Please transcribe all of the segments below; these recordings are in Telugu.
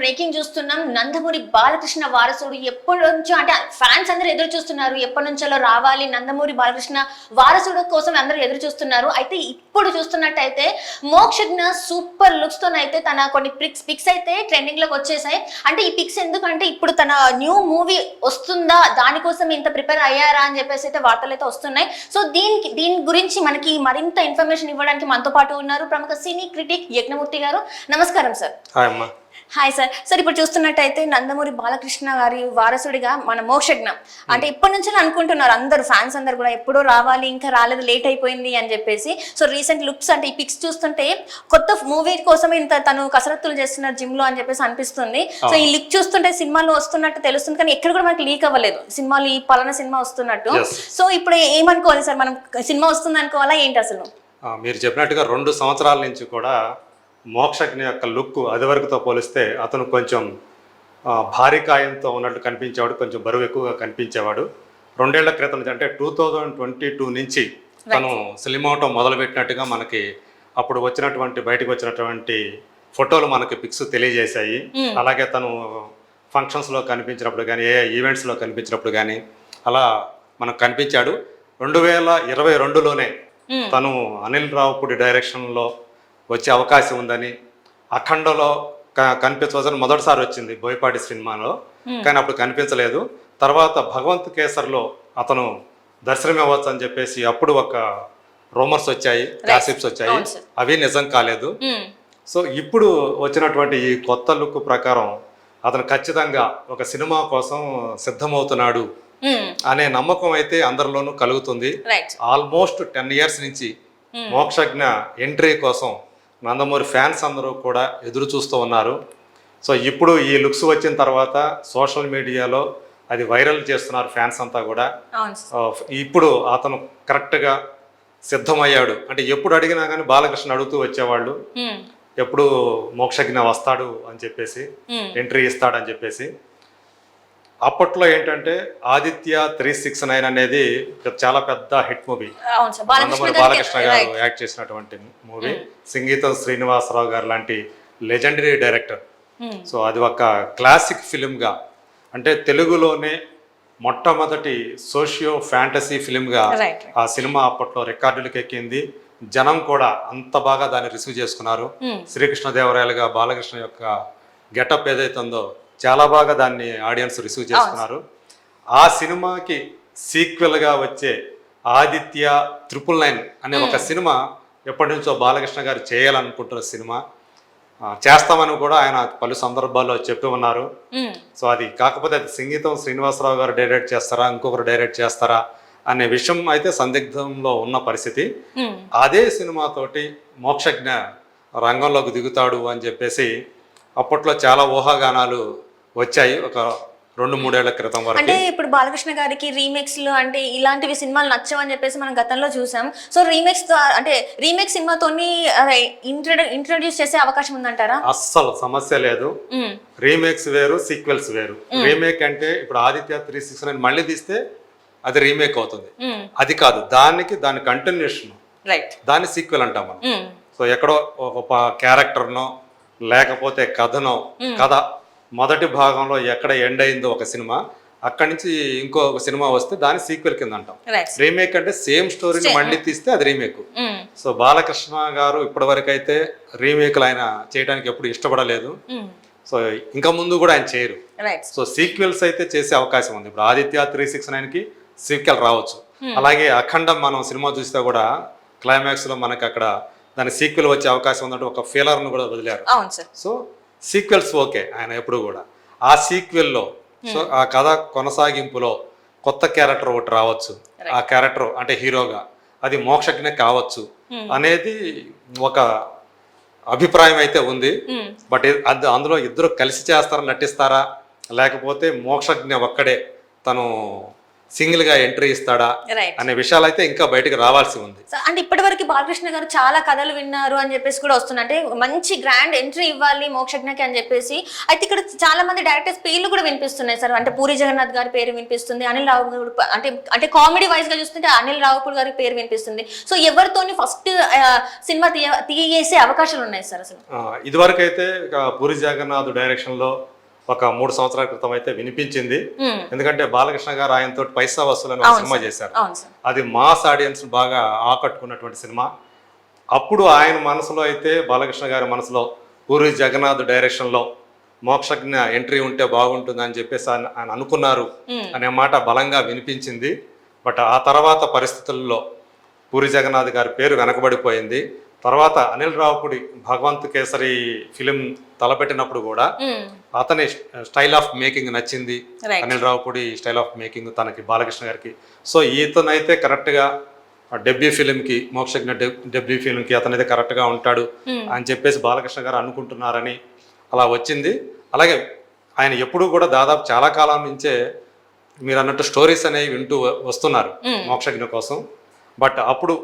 బ్రేకింగ్ చూస్తున్నాం. నందమూరి బాలకృష్ణ వారసుడు ఎప్పటి నుంచో అంటే ఫ్యాన్స్ అందరూ ఎదురు చూస్తున్నారు. ఎప్పటి నుంచో రావాలి నందమూరి బాలకృష్ణ వారసుడు కోసం అందరూ ఎదురు చూస్తున్నారు. అయితే ఇప్పుడు చూస్తున్నట్టయితే మోక్షజ్ఞ సూపర్ లుక్స్ తోనైతే తన కొన్ని పిక్స్ పిక్స్ అయితే ట్రెండింగ్లోకి వచ్చేసాయి. అంటే ఈ పిక్స్ ఎందుకంటే ఇప్పుడు తన న్యూ మూవీ వస్తుందా? దానికోసం ఇంత ప్రిపేర్ అయ్యారా? అని చెప్పేసి అయితే వార్తలు అయితే వస్తున్నాయి. సో దీనికి దీని గురించి మనకి మరింత ఇన్ఫర్మేషన్ ఇవ్వడానికి మనతో పాటు ఉన్నారు ప్రముఖ సినీ క్రిటిక్ యజ్ఞమూర్తి గారు. నమస్కారం సార్. హాయ్ సార్ సార్ ఇప్పుడు చూస్తున్నట్టయితే నందమూరి బాలకృష్ణ గారి వారసుడిగా మన మోక్షజ్ఞ. అంటే ఇప్పటి నుంచి అనుకుంటున్నారు అందరు ఫ్యాన్స్ అందరు కూడా ఎప్పుడో రావాలి ఇంకా రాలేదు లేట్ అయిపోయింది అని చెప్పేసి. సో రీసెంట్ లుక్స్ అంటే ఈ పిక్స్ చూస్తుంటే కొత్త మూవీ కోసం ఇంత తను కసరత్తులు చేస్తున్నారు జిమ్లో అని చెప్పేసి అనిపిస్తుంది. సో ఈ లుక్ చూస్తుంటే సినిమాలో వస్తున్నట్టు తెలుస్తుంది కానీ ఎక్కడ కూడా మనకి లీక్ అవ్వలేదు. సినిమాలు ఈ పలానా సినిమా వస్తున్నట్టు. సో ఇప్పుడు ఏమనుకోవాలి సార్ మనం సినిమా వస్తుంది అనుకోవాలా ఏంటి అసలు? మీరు చెప్పినట్టుగా రెండు సంవత్సరాల నుంచి కూడా మోక్షజ్ఞ యొక్క లుక్ అది వరకుతో పోలిస్తే అతను కొంచెం భారీ కాయంతో ఉన్నట్టు కనిపించేవాడు కొంచెం బరువు ఎక్కువగా కనిపించేవాడు. రెండేళ్ళ క్రితం అంటే టూ థౌజండ్ ట్వంటీ టూ నుంచి తను సినిమా అవటం మొదలుపెట్టినట్టుగా మనకి అప్పుడు వచ్చినటువంటి బయటకు వచ్చినటువంటి ఫోటోలు మనకి పిక్స్ తెలియజేశాయి. అలాగే తను ఫంక్షన్స్లో కనిపించినప్పుడు కానీ ఏ ఈవెంట్స్లో కనిపించినప్పుడు కానీ అలా మనకు కనిపించాడు. రెండు వేల ఇరవై రెండులోనే తను అనిల్ రావుపూడి డైరెక్షన్లో వచ్చే అవకాశం ఉందని. అఖండలో కనిపించవలసిన మొదటిసారి వచ్చింది బోయపాటి సినిమాలో. కానీ అప్పుడు కనిపించలేదు. తర్వాత భగవంత్ కేసర్లో అతను దర్శనం ఇవ్వచ్చు అని చెప్పేసి అప్పుడు ఒక రూమర్స్ వచ్చాయి గాసిప్స్ వచ్చాయి. అవి నిజం కాలేదు. సో ఇప్పుడు వచ్చినటువంటి ఈ కొత్త లుక్ ప్రకారం అతను ఖచ్చితంగా ఒక సినిమా కోసం సిద్ధమవుతున్నాడు. అనే నమ్మకం అయితే అందరిలోనూ కలుగుతుంది. ఆల్మోస్ట్ టెన్ ఇయర్స్ నుంచి మోక్షజ్ఞ ఎంట్రీ కోసం నందమూరి ఫ్యాన్స్ అందరూ కూడా ఎదురు చూస్తూ ఉన్నారు. సో ఇప్పుడు ఈ లుక్స్ వచ్చిన తర్వాత సోషల్ మీడియాలో అది వైరల్ చేస్తున్నారు ఫ్యాన్స్ అంతా కూడా. ఇప్పుడు అతను కరెక్ట్గా సిద్ధమయ్యాడు. అంటే ఎప్పుడు అడిగినా కానీ బాలకృష్ణ అడుగుతూ వచ్చేవాళ్ళు. ఎప్పుడు మోక్షజ్ఞ వస్తాడు అని చెప్పేసి. ఎంట్రీ ఇస్తాడని చెప్పేసి. అప్పట్లో ఏంటంటే ఆదిత్య త్రీ సిక్స్ నైన్ అనేది చాలా పెద్ద హిట్ మూవీ. బాలకృష్ణ నందమూరి గారికి బాలకృష్ణ గారు యాక్ట్ చేసినటువంటి మూవీ. సంగీతం శ్రీనివాసరావు గారు లాంటి లెజెండరీ డైరెక్టర్. మ్మ్. సో అది ఒక క్లాసిక్ ఫిలింగా అంటే తెలుగులోనే మొట్టమొదటి సోషియో ఫ్యాంటసీ ఫిలింగా ఆ సినిమా అప్పట్లో రికార్డులకు ఎక్కింది. జనం కూడా అంత బాగా దాన్ని రిసీవ్ చేసుకున్నారు. మ్మ్. శ్రీకృష్ణదేవరాయలుగా బాలకృష్ణ యొక్క గెటప్ ఏదైతే ఉందో చాలా బాగా దాన్ని ఆడియన్స్ రిసీవ్ చేసుకున్నారు ఆ సినిమాకి సీక్వెల్గా వచ్చే ఆదిత్య త్రిపుల్ నైన్ అనే ఒక సినిమా ఎప్పటి నుంచో బాలకృష్ణ గారు చేయాలనుకుంటున్న సినిమా. చేస్తామని కూడా ఆయన పలు సందర్భాల్లో చెప్పి ఉన్నారు. మ్మ్. సో అది కాకపోతే అది సంగీతం శ్రీనివాసరావు గారు డైరెక్ట్ చేస్తారా ఇంకొకరు డైరెక్ట్ చేస్తారా అనే విషయం అయితే సందిగ్ధంలో ఉన్న పరిస్థితి. మ్మ్. అదే సినిమాతోటి మోక్షజ్ఞ రంగంలోకి దిగుతాడు అని చెప్పేసి అప్పట్లో చాలా ఊహాగానాలు వచ్చాయి ఒక రెండు మూడేళ్ళ క్రితం వరకు. అంటే ఇప్పుడు బాలకృష్ణ గారికి రీమేక్స్లో అంటే ఇలాంటివి సినిమాలు నచ్చవని చెప్పేసి మనం గతంలో చూసాం. సో రీమేక్స్ అంటే రీమేక్ సినిమాతోని ఇంట్రొడ్యూస్ చేసే అవకాశం ఉందంటారా? అస్సలు సమస్య లేదు. రీమేక్స్ వేరు సీక్వెల్స్ వేరు. రీమేక్ అంటే ఇప్పుడు ఆదిత్య త్రీ సిక్స్ నైన్ మళ్ళీ తీస్తే అది రీమేక్ అవుతుంది. అది కాదు దానికి దాని కంటిన్యూషన్. రైట్ దాన్ని సీక్వెల్ అంటాం మనం. సో ఎక్కడో ఒక క్యారెక్టర్నో లేకపోతే కథనో కథ మొదటి భాగంలో ఎక్కడ ఎండ్ అయిందో ఒక సినిమా అక్కడి నుంచి ఇంకో సినిమా వస్తే దాని సీక్వెల్ కింద అంటాం. రీమేక్ అంటే సేమ్ స్టోరీని మళ్ళీ తీస్తే అది రీమేక్ మ్మ్. సో బాలకృష్ణ గారు ఇప్పటివరకు అయితే రీమేక్లు ఆయన చేయడానికి ఎప్పుడు ఇష్టపడలేదు. మ్మ్. సో ఇంకా ముందు కూడా ఆయన చేయరు. సో సీక్వెల్స్ అయితే చేసే అవకాశం ఉంది. ఇప్పుడు ఆదిత్య త్రీ సిక్స్ నైన్కి సీక్వెల్ రావచ్చు. అలాగే అఖండం మనం సినిమా చూస్తే కూడా క్లైమాక్స్లో మనకి అక్కడ దాని సీక్వెల్ వచ్చే అవకాశం ఉందంటే ఒక ఫీలర్ను కూడా వదిలారు. సో సీక్వెల్స్ ఓకే ఆయన ఎప్పుడు కూడా. ఆ సీక్వెల్లో సో ఆ కథ కొనసాగింపులో కొత్త క్యారెక్టర్ ఒకటి రావచ్చు. ఆ క్యారెక్టర్ అంటే హీరోగా అది మోక్షజ్ఞ కావచ్చు అనేది ఒక అభిప్రాయం అయితే ఉంది. మ్మ్. బట్ అది అందులో ఇద్దరు కలిసి చేస్తారా నటిస్తారా లేకపోతే మోక్షజ్ఞ ఒక్కడే తను సింగిల్గా ఎంట్రీ ఇస్తాడా అనే విషయాలు అయితే ఇంకా బయటకు రావాల్సి ఉంది. అంటే ఇప్పటివరకు బాలకృష్ణ గారు చాలా కథలు విన్నారు అని చెప్పేసి కూడా వస్తున్నాయి అంటే మంచి గ్రాండ్ ఎంట్రీ ఇవ్వాలి మోక్షజ్ఞకి అని చెప్పేసి. అయితే ఇక్కడ చాలా మంది డైరెక్టర్స్ పేర్లు కూడా వినిపిస్తున్నాయి సార్. అంటే పూరి జగన్నాథ్ గారి పేరు వినిపిస్తుంది అనిల్ రావు అంటే అంటే కామెడీ వైజ్గా చూస్తుంటే అనిల్ రావుపూర్ గారి పేరు వినిపిస్తుంది. సో ఎవరితోని ఫస్ట్ సినిమా తీయ తీయేసే అవకాశాలు ఉన్నాయి సార్ అసలు? ఆ, ఇదివరకైతే ఇక పూరి జగన్నాథ్ డైరెక్షన్లో ఒక మూడు సంవత్సరాల క్రితం అయితే వినిపించింది. ఎందుకంటే బాలకృష్ణ గారు ఆయనతో పైసా వసూలని ఒక సినిమా చేశారు. అది మాస్ ఆడియన్స్ బాగా ఆకట్టుకున్నటువంటి సినిమా. అప్పుడు ఆయన మనసులో అయితే బాలకృష్ణ గారి మనసులో పూరి జగన్నాథ్ డైరెక్షన్లో మోక్షజ్ఞ ఎంట్రీ ఉంటే బాగుంటుంది అని చెప్పేసి ఆయన ఆయన అనుకున్నారు. అనే మాట బలంగా వినిపించింది. బట్ ఆ తర్వాత పరిస్థితుల్లో పూరి జగన్నాథ్ గారి పేరు వెనకబడిపోయింది. తర్వాత అనిల్ రావుపుడి భగవంత్ కేసరి ఫిలిం తలపెట్టినప్పుడు కూడా. అతని స్టైల్ ఆఫ్ మేకింగ్ నచ్చింది. Anil Ravipudi style of making తనకి బాలకృష్ణ గారికి సో ఈతనైతే కరెక్ట్గా డెబ్యూ ఫిలింకి మోక్షజ్ఞ డెబ్యూ ఫిలింకి అతనైతే కరెక్ట్గా ఉంటాడు. అని చెప్పేసి బాలకృష్ణ గారు అనుకుంటున్నారని అలా వచ్చింది అలాగే ఆయన ఎప్పుడూ కూడా దాదాపు చాలా కాలం నుంచే మీరు అన్నట్టు స్టోరీస్ అనేవి వింటూ వస్తున్నారు. మోక్షజ్ఞ కోసం బట్ అప్పుడు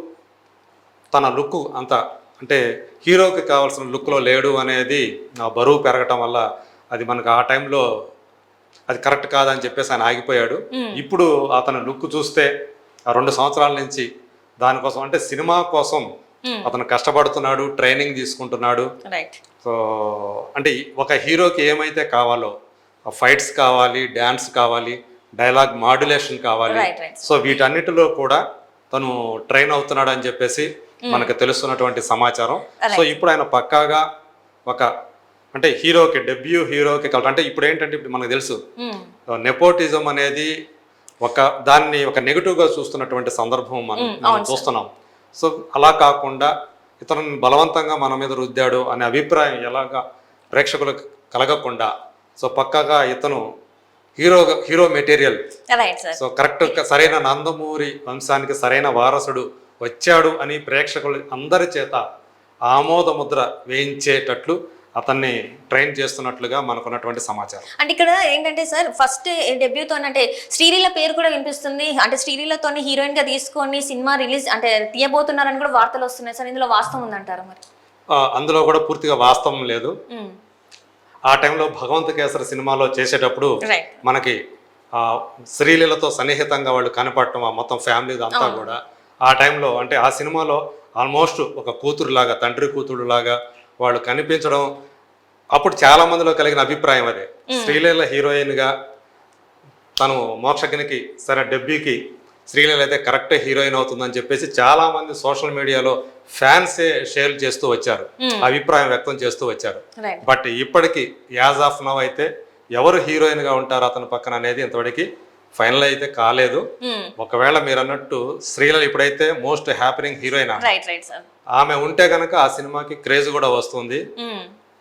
తన లుక్ అంత అంటే హీరోకి కావాల్సిన లుక్లో లేడు అనేది నా బరువు పెరగటం వల్ల అది మనకు ఆ టైంలో అది కరెక్ట్ కాదని చెప్పేసి ఆయన ఆగిపోయాడు. ఇప్పుడు అతని లుక్ చూస్తే ఆ రెండు సంవత్సరాల నుంచి దానికోసం అంటే సినిమా కోసం. అతను కష్టపడుతున్నాడు ట్రైనింగ్ తీసుకుంటున్నాడు. సో అంటే ఒక హీరోకి ఏమైతే కావాలో ఫైట్స్ కావాలి డ్యాన్స్ కావాలి డైలాగ్ మాడ్యులేషన్ కావాలి. సో వీటన్నిటిలో కూడా తను ట్రైన్ అవుతున్నాడు అని చెప్పేసి మనకు తెలుస్తున్నటువంటి సమాచారం. సో ఇప్పుడు ఆయన పక్కాగా ఒక అంటే హీరోకి డెబ్యూ హీరోకి కావాలి అంటే ఇప్పుడు ఏంటంటే ఇప్పుడు మనకు తెలుసు. నెపోటిజం అనేది ఒక దాన్ని ఒక నెగిటివ్గా చూస్తున్నటువంటి సందర్భం మనం మనం చూస్తున్నాం. సో అలా కాకుండా ఇతరుని బలవంతంగా మన మీద రుద్దాడు అనే అభిప్రాయం ఎలాగా ప్రేక్షకులకు కలగకుండా సో పక్కాగా ఇతను hero hero material. So correct సరైన నందమూరి వంశానికి సరైన వారసుడు వచ్చాడు అని ప్రేక్షకులు అందరి చేత ఆమోద ముద్ర వేయించేటట్లు అతన్ని ట్రైన్ చేస్తున్నట్లుగా మనకున్నటువంటి సమాచారం. అంటే ఇక్కడ ఏంటంటే సార్ ఫస్ట్ డెబ్యూతో అంటే శ్రీలీల పేరు కూడా వినిపిస్తుంది. అంటే శ్రీలీలతో హీరోయిన్గా తీసుకొని సినిమా రిలీజ్ అంటే తీయబోతున్నారని కూడా వార్తలు వస్తున్నాయి సార్. ఇందులో వాస్తవం ఉందంటారా మరి? అందులో కూడా పూర్తిగా వాస్తవం లేదు. ఆ టైంలో భగవంత్ కేసరి సినిమాలో చేసేటప్పుడు మనకి శ్రీలీలతో సన్నిహితంగా వాళ్ళు కనపడటం ఆ మొత్తం ఫ్యామిలీ అంతా కూడా ఆ టైంలో అంటే ఆ సినిమాలో ఆల్మోస్ట్ ఒక కూతురులాగా తండ్రి కూతురులాగా వాళ్ళు కనిపించడం అప్పుడు చాలా మందిలో కలిగిన అభిప్రాయం అదే. శ్రీలీల హీరోయిన్గా తను మోక్షజ్ఞకి సరే డెబ్యూకి శ్రీలీల అయితే కరెక్ట్ హీరోయిన్ అవుతుందని చెప్పేసి చాలా మంది సోషల్ మీడియాలో ఫ్యాన్సే షేర్ చేస్తూ వచ్చారు. అభిప్రాయం వ్యక్తం చేస్తూ వచ్చారు. బట్ ఇప్పటికి యాజ్ ఆఫ్ నవ్ అయితే ఎవరు హీరోయిన్గా ఉంటారు అతని పక్కన అనేది ఇంతవరకు ఫైనల్ అయితే కాలేదు. ఒకవేళ మీరు అన్నట్టు శ్రీల ఇప్పుడైతే మోస్ట్ హ్యాపీనింగ్ హీరోయిన్ ఆమె. ఉంటే కనుక ఆ సినిమాకి క్రేజ్ కూడా వస్తుంది.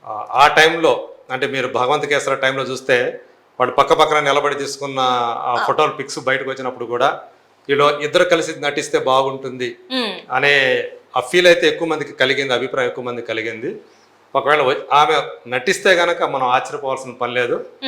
ఆ- ఆ టైంలో అంటే మీరు భగవంత్ కేసర టైంలో చూస్తే వాడు పక్క పక్కన నిలబడి తీసుకున్న ఆ ఫోటోలు పిక్స్ బయటకు వచ్చినప్పుడు కూడా వీళ్ళు ఇద్దరు కలిసి నటిస్తే బాగుంటుంది అనే ఆ ఫీల్ అయితే ఎక్కువ మందికి కలిగింది అభిప్రాయం ఎక్కువ మందికి కలిగింది. ఒకవేళ ఆమె నటిస్తే గనక మనం ఆశ్చర్యపోవాల్సిన పని లేదు.